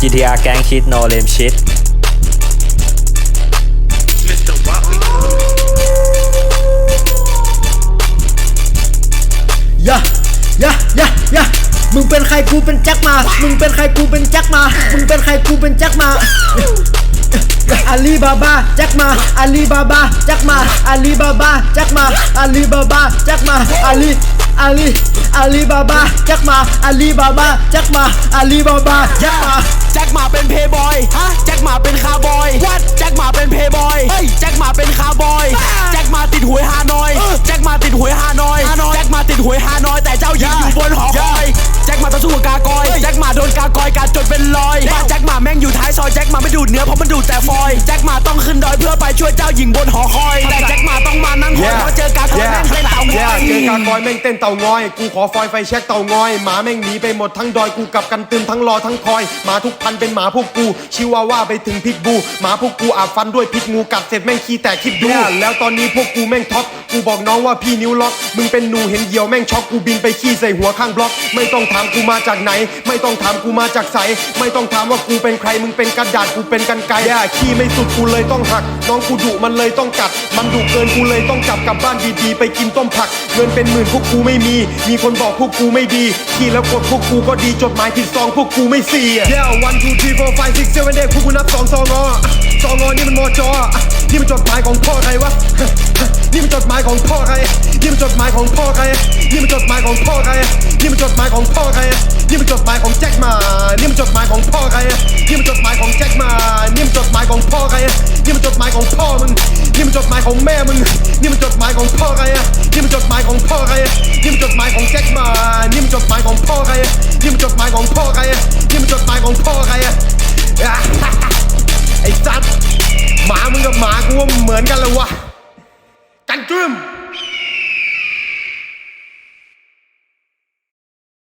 GTR แกงชิด no lame shit ยะยะยะยะมึงเป็นใครกูเป็นแจ็คมา มึงเป็นใครกูเป็นแจ็คมา มึงเป็นใครกูเป็นแจ็คมา อาลีบาบาแจ็คมาอาลีบาบาแจ็คมาอาลีบาบาแจ็คมาอาลีบาบาแจ็คมาอาลีอาลีอาลีบาบาแจ็คมาอาลีบาบาแจ็คมาอาลีบาบาแจ็คมาแจ็คหมาเป็นเพย์บอยฮะแจ็คหมาเป็นคาร์บอยวัดแจ็คหมาเป็นเพย์บอยแจ็คหมาเป็นคาร์บอยแจ็คหมาติดหวยฮานอยแจ็คหมาติดหวยฮานอยแจ็คหมาติดหวยฮานอยานแจ็คหมาแม่งอยู่ท้ายซอยแจ็คหมาไม่ดูดเนื้อเพราะมันดูดแต่ฟอยแจ็คหมาต้องขึ้นดอยเพื่อไปช่วยเจ้าหญิงบนหอคอย แต่แจ็คหมาต้องมานั่งคอยเพราะเจอกากอยแม่งเต้นเอางแย่อยเจอกากอยแม่งเต้นเต่างอย กูขอฟอยไฟแช็กเต่างอยหมาแม่งหนีไปหมดทั้งดอยกูกลับกันตึมทั้งรอทั้งคอยหมาทุกพันเป็นหมาพวกกู ชิวาว่าไปถึงพิกบูหมาพวกกูอาบฟันด้วยพิษงูกัดเสร็จแม่งขี้แตกคิดดูแล้วตอนนี้พวกกูแม่งท็อป กูบอกน้องว่าพี่นิ้วล็อก มึงเป็นหนูเห็นเหี่ยวแม่งช็อกกูบินไปขี้ใส่หัวข้างบล็อก ไม่ต้องถามกูมาจากไหน ไม่ต้องถามกูมาจากใส ไม่ต้องถามว่ากูเป็นใคร มึงเป็นกระดาษกูเป็นกันไกรอะขี้ไม่สุดกูเลยต้องหัก น้องกูดุมันเลยต้องกัด มันดุเกินกูเลยต้องจับกลับบ้านดีๆ ไปกินต้มผัก เงินเป็นหมื่นพวกกูไม่มี มีคนบอกพวกกูไม่ดีขี้แล้วกดพวกกูก็ดีจดหมายผิดซองพวกกูไม่เสีย Yeah one two three four five six seven eight พวกกูนับสองซองออะซองอนี่มันมอจอนี่มันจดหมายของพ่อใครวะ นี่มันจดหมายของพ่อใคร นี่มันจดหมายของพ่อใคร นี่มันจดหมายของพ่อใคร นี่มันจดหมายของพ่อใคร นี่มันจดหมายของแจ็คมา นี่มันจดหมายของพ่อใคร นี่มันจดหมายของแจ็คมา นี่มันจดหมายของพ่อใคร นี่มันจดหมายของพ่อมึง นี่มันจดหมายของแม่มึง นี่มันจดหมายของพ่อใครนี่มันจดหมายของพ่อใคร นี่มันจดหมายของแจ็คมา นี่มันจดหมายของพ่อใคร นี่มันจดหมายของพ่อใคร นี่มันจดหมายของพ่อใครไอ้สัตว์ หมามึงกับหมากูว่าเหมือนกันเลยวะกันจุ้ม